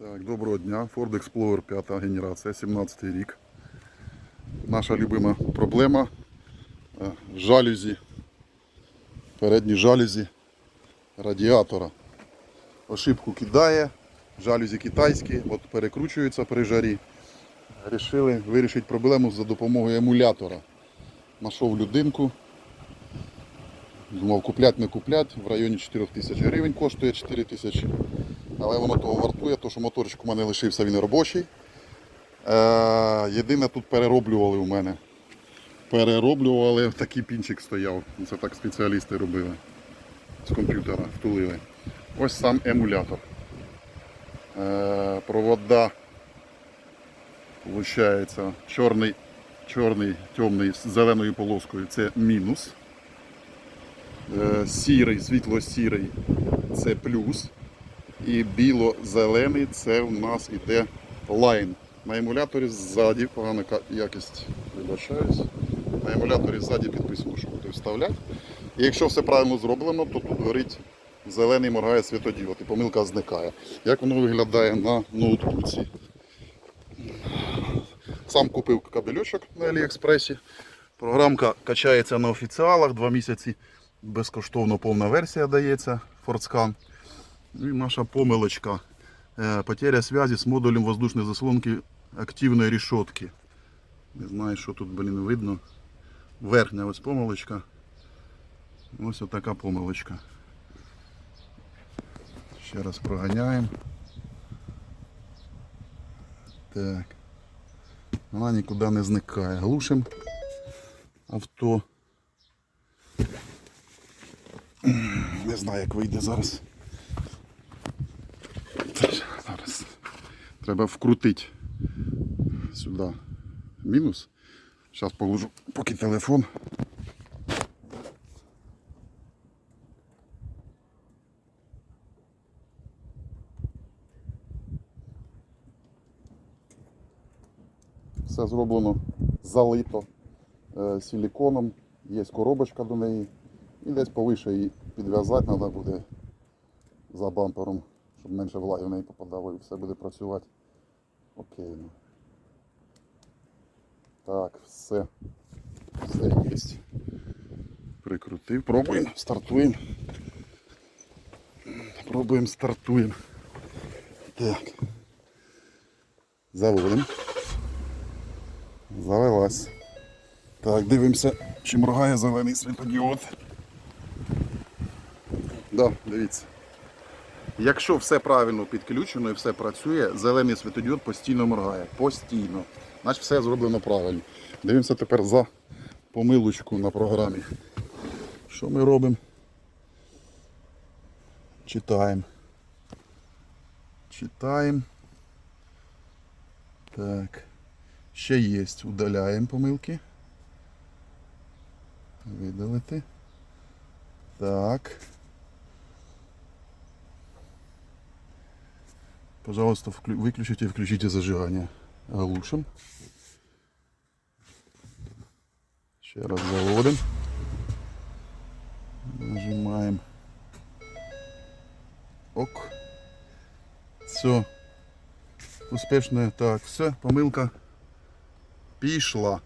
Так, доброго дня. Ford Explorer 5 генерація, 17 рік. Наша любима проблема е, жалюзі, передні жалюзі радіатора. Ошибку кидає, жалюзі китайські, от перекручуються при жарі. Рішили вирішити проблему за допомогою емулятора. Нашов людинку. Думав куплять, не куплять. В районі 4 тисяч гривень коштує 4 тисячі. Але воно того вартує, тому що моторчик у мене лишився, він робочий. Е, єдине тут перероблювали у мене. Перероблювали, такий пінчик стояв. Це так спеціалісти робили. З комп'ютера втулили. Ось сам емулятор. Е, провода, виходить, чорний, чорний, темний з зеленою полоскою це мінус. Е, сірий, світло-сірий це плюс. І біло-зелений це у нас іде лайн. На емуляторі ззаді, погана якість, вибачаюсь. На емуляторі ззаді підписано, що буде вставляти. І якщо все правильно зроблено, то тут горить зелений моргає світодіод і помилка зникає. Як воно виглядає на ноутбуці? Сам купив кабельочок на Аліекспресі. Програмка качається на офіціалах, два місяці безкоштовно повна версія дається FordScan. Ну і наша помилочка. Е, Потеря связи з модулем воздушної заслонки активної решетки. Не знаю, що тут, блін, видно. Верхня ось помилочка. Ось така помилочка. Ще раз проганяємо. Так. Вона нікуди не зникає. Глушимо авто. Не знаю, як вийде. Зараз. Треба вкрутити сюди мінус. Зараз положу поки телефон. Все зроблено залито е, силіконом, є коробочка до неї. І десь повише її підв'язати треба буде за бампером, щоб менше влаги в неї попадало і все буде працювати. Окей. ну. Так, все. Все є. Прикрутив. Пробуємо, стартуємо. Пробуємо, стартуємо. Так. Заводимо. Завелась. Так, дивимося, чи моргає зелений світодіод. Да, дивіться. Якщо все правильно підключено і все працює, зелений світодіод постійно моргає. Постійно. Значить все зроблено правильно. Дивимося тепер за помилочку на програмі. Що ми робимо? Читаємо. Читаємо. Так. Ще є. Удаляємо помилки. Видалити. Так. Пожалуйста, выключите и включите зажигание. Глушим. Ще раз заводим. Нажимаем. Ок. Все. Успішно. Так, все, помилка пішла.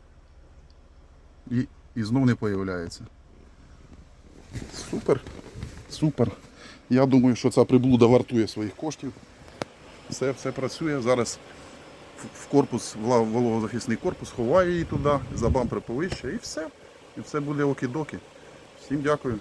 І, і знов не появляється. Супер. Супер. Я думаю, що ця приблуда вартує своїх коштів. Все, все працює. Зараз в- корпус, в вологозахисний корпус, ховаю її туди, за бампер повище і все. І все буде окі-докі. Всім дякую.